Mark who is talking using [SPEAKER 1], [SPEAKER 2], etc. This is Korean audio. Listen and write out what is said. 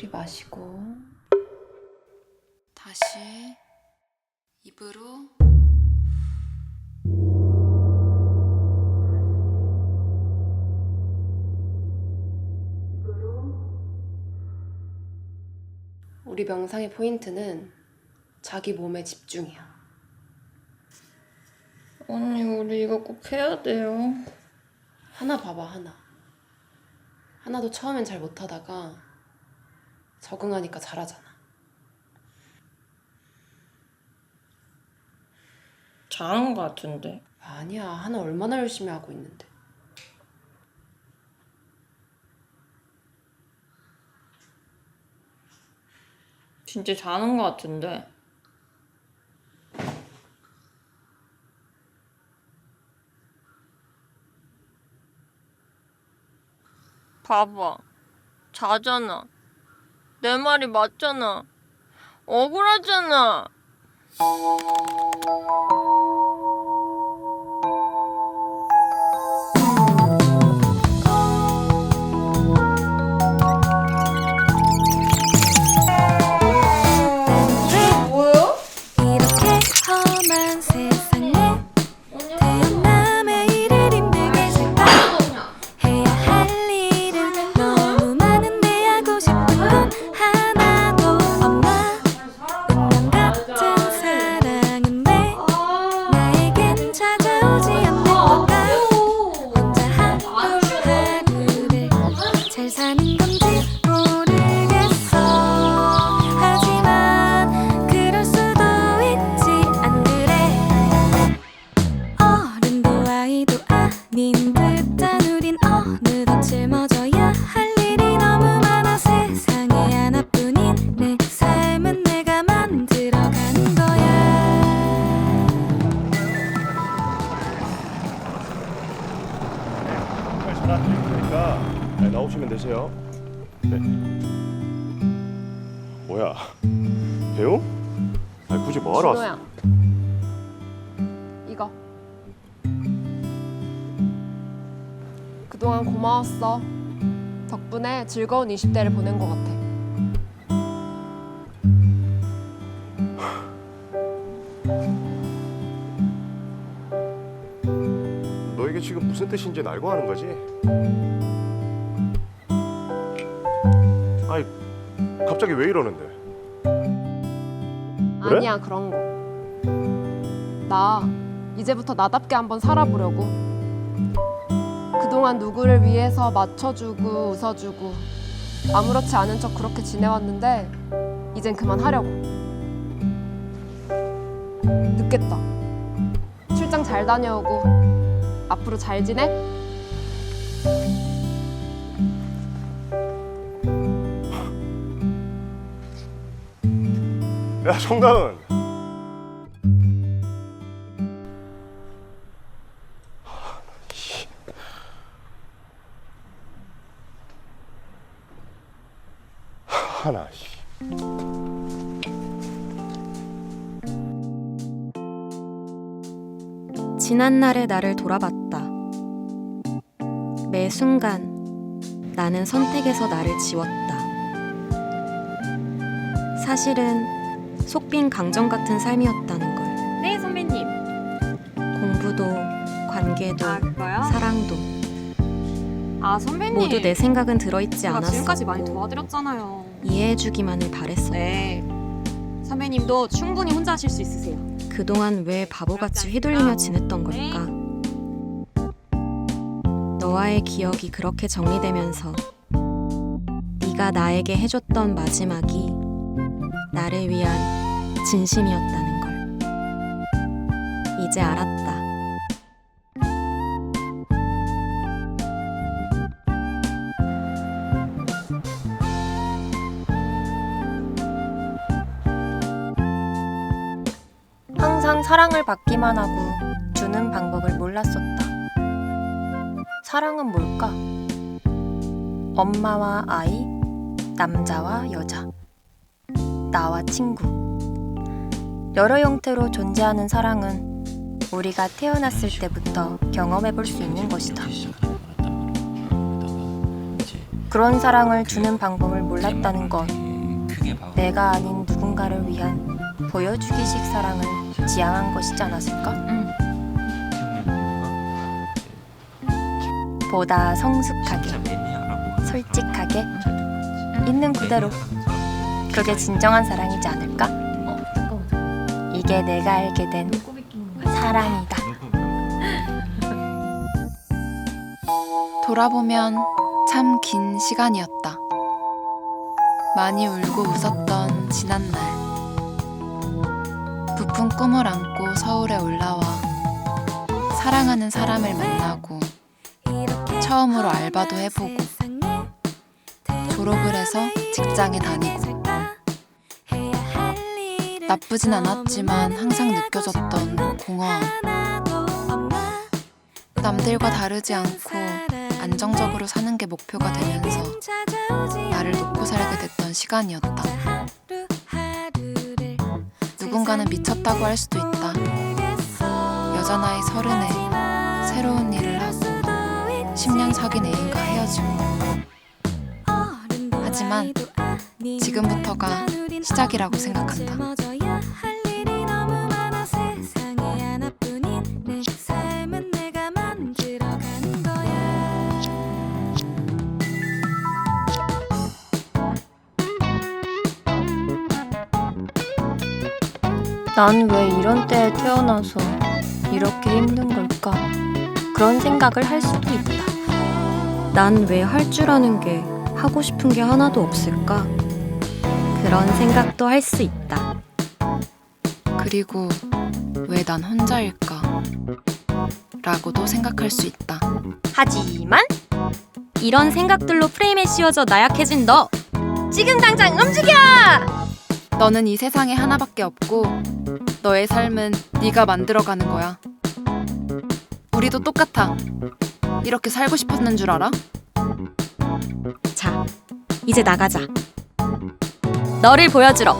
[SPEAKER 1] 들이마시고 다시 입으로 우리 명상의 포인트는 자기 몸에 집중이야.
[SPEAKER 2] 언니 우리 이거 꼭 해야 돼요.
[SPEAKER 1] 하나 봐봐 하나. 하나도 처음엔 잘 못하다가 적응하니까 잘하잖아.
[SPEAKER 2] 잘한 것 같은데.
[SPEAKER 1] 아니야 하나 얼마나 열심히 하고 있는데.
[SPEAKER 2] 진짜 잘하는 것 같은데. 봐봐. 자잖아. 내 말이 맞잖아. 억울하잖아.
[SPEAKER 3] 닌 듯한 우린 어느덧 짊어져야 할 일이 너무 많아 세상에 하나뿐인 내 삶은 내가 만들어가는 거야
[SPEAKER 4] 정말 전화 드릴 테니까 네, 나오시면 되세요. 네. 뭐야? 배우? 아니 굳이 뭐하러 왔어?
[SPEAKER 1] 그동안 고마웠어. 덕분에 즐거운 20대를 보낸 것 같아.
[SPEAKER 4] 너 이게 지금 무슨 뜻인지 알고 하는 거지? 아니 갑자기 왜 이러는데? 그래?
[SPEAKER 1] 아니야 그런 거. 나 이제부터 나답게 한번 살아보려고. 그동안 누구를 위해서 맞춰주고 웃어주고 아무렇지 않은 척 그렇게 지내왔는데 이젠 그만하려고. 늦겠다. 출장 잘 다녀오고 앞으로 잘 지내?
[SPEAKER 4] 야 정다은. 하나 씨.
[SPEAKER 3] 지난날의 나를 돌아봤다. 매 순간 나는 선택에서 나를 지웠다. 사실은 속빈 강정 같은 삶이었다는 걸.
[SPEAKER 5] 네 선배님.
[SPEAKER 3] 공부도, 관계도,
[SPEAKER 5] 아 그거요?
[SPEAKER 3] 사랑도
[SPEAKER 5] 아 선배님.
[SPEAKER 3] 모두 내 생각은 들어있지
[SPEAKER 5] 제가
[SPEAKER 3] 않았어.
[SPEAKER 5] 지금까지 많이 도와드렸잖아요.
[SPEAKER 3] 이해해주기만을 바랬어.
[SPEAKER 5] 네. 선배님도 충분히 혼자 하실 수 있으세요.
[SPEAKER 3] 그동안 왜 바보같이 휘둘리며 지냈던 걸까? 너와의 기억이 그렇게 정리되면서 네가 나에게 해줬던 마지막이 나를 위한 진심이었다는 걸 이제 알았다.
[SPEAKER 6] 항상 사랑을 받기만 하고 주는 방법을 몰랐었다. 사랑은 뭘까? 엄마와 아이, 남자와 여자, 나와 친구. 여러 형태로 존재하는 사랑은 우리가 태어났을 때부터 경험해 볼 수 있는 것이다. 그런 사랑을 주는 방법을 몰랐다는 건 내가 아닌 누군가를 위한 보여주기식 사랑을 지향한 것이지 않았을까? 보다 성숙하게, 솔직하게, 있는 그대로. 그게 진정한 사랑이지 않을까? 이게 내가 알게 된 사랑이다.
[SPEAKER 7] 돌아보면 참 긴 시간이었다. 많이 울고 웃었던 지난 날. 부푼 꿈을 안고 서울에 올라와 사랑하는 사람을 만나고 처음으로 알바도 해보고 졸업을 해서 직장에 다니고 나쁘진 않았지만 항상 느껴졌던 공허함. 남들과 다르지 않고 안정적으로 사는 게 목표가 되면서 나를 놓고 살게 됐던 시간이었다. 누군가는 미쳤다고 할 수도 있다. 여자 나이 서른에 새로운 일을 하고 10년 사귄 애인과 헤어지고 하지만 지금부터가 시작이라고 생각한다.
[SPEAKER 6] 난 왜 이런 때에 태어나서 이렇게 힘든 걸까? 그런 생각을 할 수도 있다.
[SPEAKER 3] 난 왜 할 줄 아는 게 하고 싶은 게 하나도 없을까? 그런 생각도 할 수 있다.
[SPEAKER 7] 그리고 왜 난 혼자일까? 라고도 생각할 수 있다.
[SPEAKER 3] 하지만 이런 생각들로 프레임에 씌워져 나약해진 너 지금 당장 움직여!
[SPEAKER 7] 너는 이 세상에 하나밖에 없고 너의 삶은 네가 만들어가는 거야. 우리도 똑같아. 이렇게 살고 싶었는 줄 알아?
[SPEAKER 3] 자, 이제 나가자. 너를 보여주러